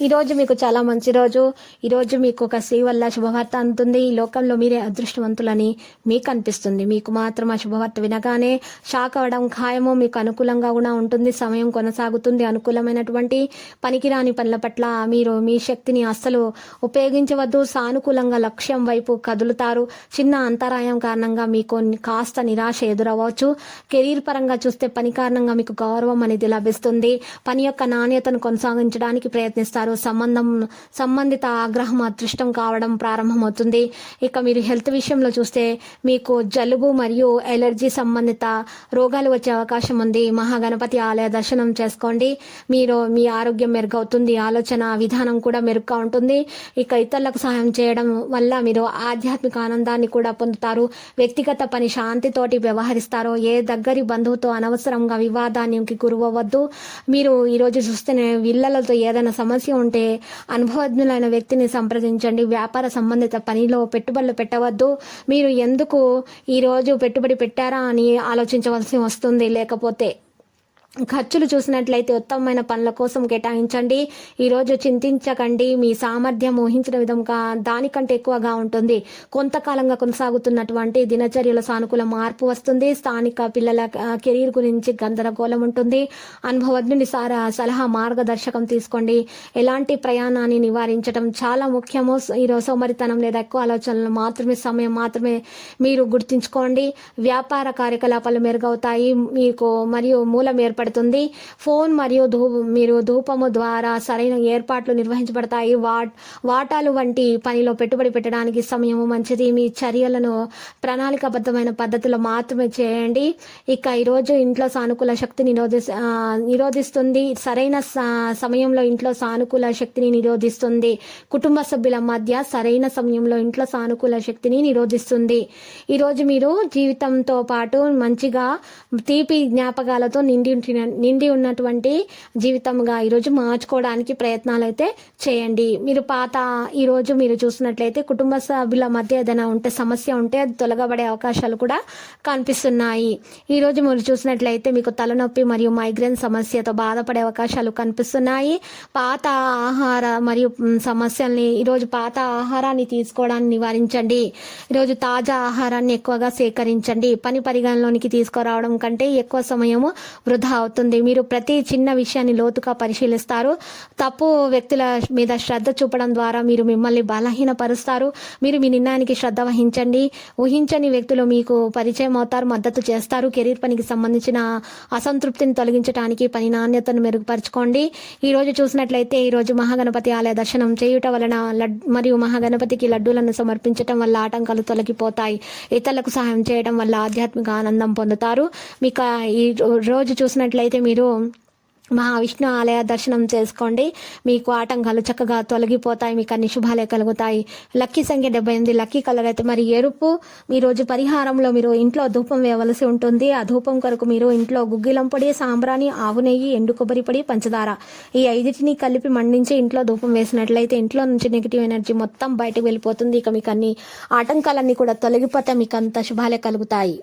ఈరోజు మీకు చాలా మంచి రోజు. ఈరోజు మీకు ఒక స్త్రీ వల్ల శుభవార్త అందుతుంది ఈ లోకంలో మీరే అదృష్టవంతులని మీకు అనిపిస్తుంది. మీకు మాత్రం ఆ శుభవార్త వినగానే షాక్ అవ్వడం ఖాయము మీకు అనుకూలంగా కూడా ఉంటుంది. సమయం కొనసాగుతుంది. అనుకూలమైనటువంటి పనికిరాని పనుల పట్ల మీరు మీ శక్తిని అస్సలు ఉపయోగించవద్దు. సానుకూలంగా లక్ష్యం వైపు కదులుతారు. చిన్న అంతరాయం కారణంగా మీకు కాస్త నిరాశ ఎదురవ్వచ్చు. కెరీర్ పరంగా చూస్తే పని కారణంగా మీకు గౌరవం అనేది లభిస్తుంది. పని యొక్క నాణ్యతను కొనసాగించడానికి ప్రయత్నిస్తారు. సంబంధం సంబంధిత ఆగ్రహం అదృష్టం కావడం ప్రారంభమవుతుంది. ఇక మీరు హెల్త్ విషయంలో చూస్తే మీకు జలుబు మరియు ఎలర్జీ సంబంధిత రోగాలు వచ్చే అవకాశం ఉంది. మహాగణపతి ఆలయ దర్శనం చేసుకోండి. మీరు మీ ఆరోగ్యం మెరుగవుతుంది. ఆలోచన విధానం కూడా మెరుగ్గా ఉంటుంది. ఇక ఇతరులకు సహాయం చేయడం వల్ల మీరు ఆధ్యాత్మిక ఆనందాన్ని కూడా పొందుతారు. వ్యక్తిగత పని శాంతితోటి వ్యవహరిస్తారు. ఏ దగ్గరి బంధువుతో అనవసరంగా వివాదానికి గురవ్వద్దు మీరు ఈరోజు చూస్తే విల్లలతో ఏదైనా సమస్య ఉంటే అనుభవజ్ఞులైన వ్యక్తిని సంప్రదించండి. వ్యాపార సంబంధిత పనిలో పెట్టుబడులు పెట్టవద్దు. మీరు ఎందుకు ఈరోజు పెట్టుబడి పెట్టారా అని ఆలోచించవలసి వస్తుంది. లేకపోతే ఖర్చులు చూసినట్లయితే ఉత్తమమైన పనుల కోసం కేటాయించండి. ఈరోజు చింతించకండి. మీ సామర్థ్యం ఊహించిన విధంగా దానికంటే ఎక్కువగా ఉంటుంది. కొంతకాలంగా కొనసాగుతున్నటువంటి దినచర్యల సానుకూల మార్పు వస్తుంది. స్థానిక పిల్లల కెరీర్ గురించి గందరగోళం ఉంటుంది. అనుభవజ్ఞుని సారా సలహా మార్గదర్శకం తీసుకోండి. ఎలాంటి ప్రయాణాన్ని నివారించడం చాలా ముఖ్యము. ఈరోజు సోమరితనం లేదా ఎక్కువ ఆలోచనలు మాత్రమే సమయం మాత్రమే మీరు గుర్తుంచుకోండి. వ్యాపార కార్యకలాపాలు మెరుగవుతాయి. మీకు మరియు మూలం ఏర్పడి సహాయపడుతుంది ఫోన్ మరియు ధూ మీరు ధూపము ద్వారా సరైన ఏర్పాట్లు నిర్వహించబడతాయి. వాట్ వాటాలు వంటి పనిలో పెట్టుబడి పెట్టడానికి సమయము మంచిది. మీ చర్యలను ప్రణాళికాబద్ధమైన పద్ధతిలో మాత్రమే చేయండి. ఇక ఈరోజు ఇంట్లో సానుకూల శక్తి నిరోధి నిరోధిస్తుంది. సరైన సమయంలో ఇంట్లో సానుకూల శక్తిని నిరోధిస్తుంది. కుటుంబ సభ్యుల మధ్య సరైన సమయంలో ఇంట్లో సానుకూల శక్తిని నిరోధిస్తుంది. ఈరోజు మీరు జీవితంతో పాటు మంచిగా తీపి జ్ఞాపకాలతో నిండి నిండి ఉన్నటువంటి జీవితంగా ఈరోజు మార్చుకోవడానికి ప్రయత్నాలు అయితే చేయండి. మీరు పాత ఈరోజు మీరు చూసినట్లయితే కుటుంబ సభ్యుల మధ్య ఏదైనా ఉంటే సమస్య ఉంటే అది తొలగబడే అవకాశాలు కూడా కనిపిస్తున్నాయి. ఈరోజు మీరు చూసినట్లయితే మీకు తలనొప్పి మరియు మైగ్రేన్ సమస్యతో బాధపడే అవకాశాలు కనిపిస్తున్నాయి. పాత ఆహార మరియు సమస్యల్ని ఈరోజు పాత ఆహారాన్ని తీసుకోవడాన్ని నివారించండి. ఈరోజు తాజా ఆహారాన్ని ఎక్కువగా సేకరించండి. పని పరిగణలోనికి తీసుకురావడం కంటే ఎక్కువ సమయము వృధా అవుతుంది. మీరు ప్రతి చిన్న విషయాన్ని లోతుగా పరిశీలిస్తారు. తప్పు వ్యక్తుల మీద శ్రద్ధ చూపడం ద్వారా మీరు మిమ్మల్ని బలహీనపరుస్తారు. మీరు మీ నిర్ణయానికి శ్రద్ధ వహించండి. ఊహించని వ్యక్తులు మీకు పరిచయం అవుతారు మద్దతు చేస్తారు. కెరీర్ పనికి సంబంధించిన అసంతృప్తిని తొలగించడానికి పని నాణ్యతను మెరుగుపరచుకోండి. ఈ రోజు చూసినట్లయితే ఈ రోజు మహాగణపతి ఆలయ దర్శనం చేయుట వలన లడ్ మరియు మహాగణపతికి లడ్డూలను సమర్పించటం వల్ల ఆటంకాలు తొలగిపోతాయి. ఇతరులకు సహాయం చేయడం వల్ల ఆధ్యాత్మిక ఆనందం పొందుతారు. మీకు ఈ రోజు చూసినట్లయితే మీరు మహావిష్ణు ఆలయ దర్శనం చేసుకోండి. మీకు ఆటంకాలు చక్కగా తొలగిపోతాయి. మీకు అన్ని శుభాలే కలుగుతాయి. లక్కీ సంఖ్య డెబ్బై ఎనిమిది లక్కీ కలర్ అయితే మరి ఎరుపు. ఈ రోజు పరిహారంలో మీరు ఇంట్లో ధూపం వేయవలసి ఉంటుంది. ఆ ధూపం కొరకు మీరు ఇంట్లో గుగ్గిలం పొడి సాంబ్రాణి ఆవు నెయ్యి ఎండు కొబ్బరి పొడి పంచదార ఈ ఐదిటిని కలిపి మండించి ఇంట్లో ధూపం వేసినట్లయితే ఇంట్లో నుంచి నెగిటివ్ ఎనర్జీ మొత్తం బయటకు వెళ్ళిపోతుంది. ఇక మీకు అన్ని ఆటంకాలన్నీ కూడా తొలగిపోతే మీకు అంత శుభాలే కలుగుతాయి.